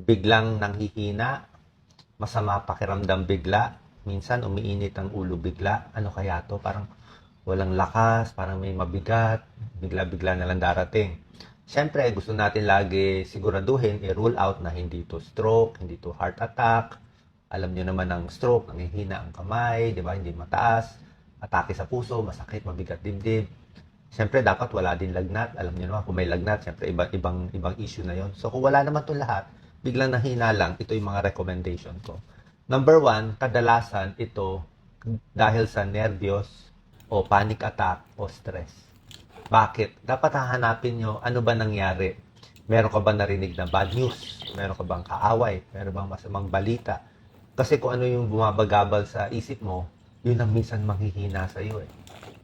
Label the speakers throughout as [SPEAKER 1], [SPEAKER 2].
[SPEAKER 1] biglang nanghihina, masama pakiramdam bigla, minsan umiinit ang ulo bigla. Ano kaya to? Parang walang lakas, parang may mabigat, bigla-bigla na lang darating. Siyempre, gusto natin lagi siguraduhin, i-rule out na hindi to stroke, hindi to heart attack. Alam nyo naman ang stroke, nanghihina ang kamay, di ba? Hindi mataas. Atake sa puso, masakit, mabigat dibdib. Siyempre, dapat wala din lagnat. Alam niyo naman, kung may lagnat, siyempre, iba, ibang, ibang issue na yon. So, kung wala naman itong lahat, biglang nahina lang, ito yung mga recommendation ko. Number one, kadalasan ito dahil sa nervyos o panic attack o stress. Bakit? Dapat hahanapin nyo ano ba nangyari. Meron ka ba narinig na bad news? Meron ka bang kaaway? Meron bang masamang balita? Kasi kung ano yung bumabagabal sa isip mo, yun ang minsan manghihina sa iyo eh.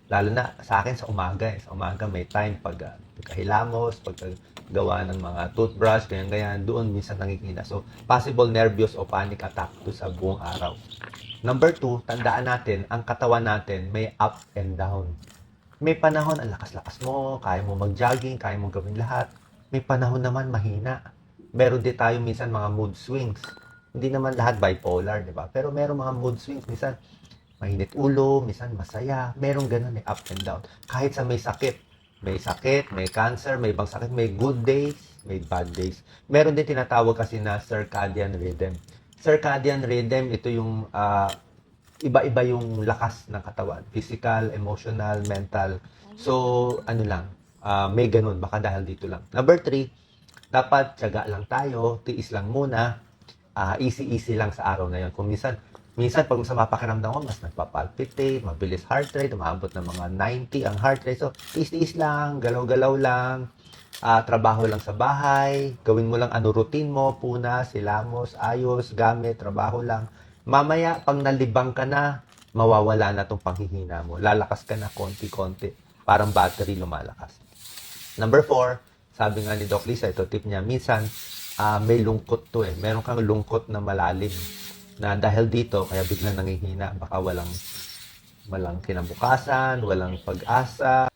[SPEAKER 1] Lalo na sa akin sa umaga eh. Sa umaga may time pag uh, pagkahilamos, paggawa ng mga toothbrush, ganyan ganyan, doon minsan nanghihina. So, possible nervous o panic attack to sa buong araw. Number two, tandaan natin, ang katawan natin may up and down. May panahon, ang lakas-lakas mo, kaya mo mag-jogging, kaya mo gawin lahat. May panahon naman mahina. Meron din tayo minsan mga mood swings. Hindi naman lahat bipolar, di ba? Pero meron mga mood swings. Minsan, mainit ulo, minsan masaya. Meron ganun eh, up and down. Kahit sa may sakit. May sakit, may cancer, may ibang sakit, may good days, may bad days. Meron din tinatawag kasi na circadian rhythm. Circadian rhythm, ito yung ah, iba-iba yung lakas ng katawan. Physical, emotional, mental. So, ano lang, ah, may ganun. Baka dahil dito lang. Number three, dapat tiyaga lang tayo, tiis lang muna, ah, easy-easy lang sa araw na yun. Kung minsan, minsan pag masama pakiramdam ko, mas nagpapalpitate, mabilis heart rate, umaabot ng mga 90 ang heart rate. So, tiis-tiis lang, galaw-galaw lang, ah, trabaho lang sa bahay, gawin mo lang ano routine mo, puna, silamos, ayos, gamit, trabaho lang. Mamaya, pag nalibang ka na, mawawala na tong panghihina mo. Lalakas ka na konti-konti. Parang battery lumalakas. Number four, sabi nga ni Doc Lisa, ito tip niya, minsan ah, may lungkot to eh. Meron kang lungkot na malalim na dahil dito, kaya biglang nangihina, baka walang walang kinabukasan, walang pag-asa,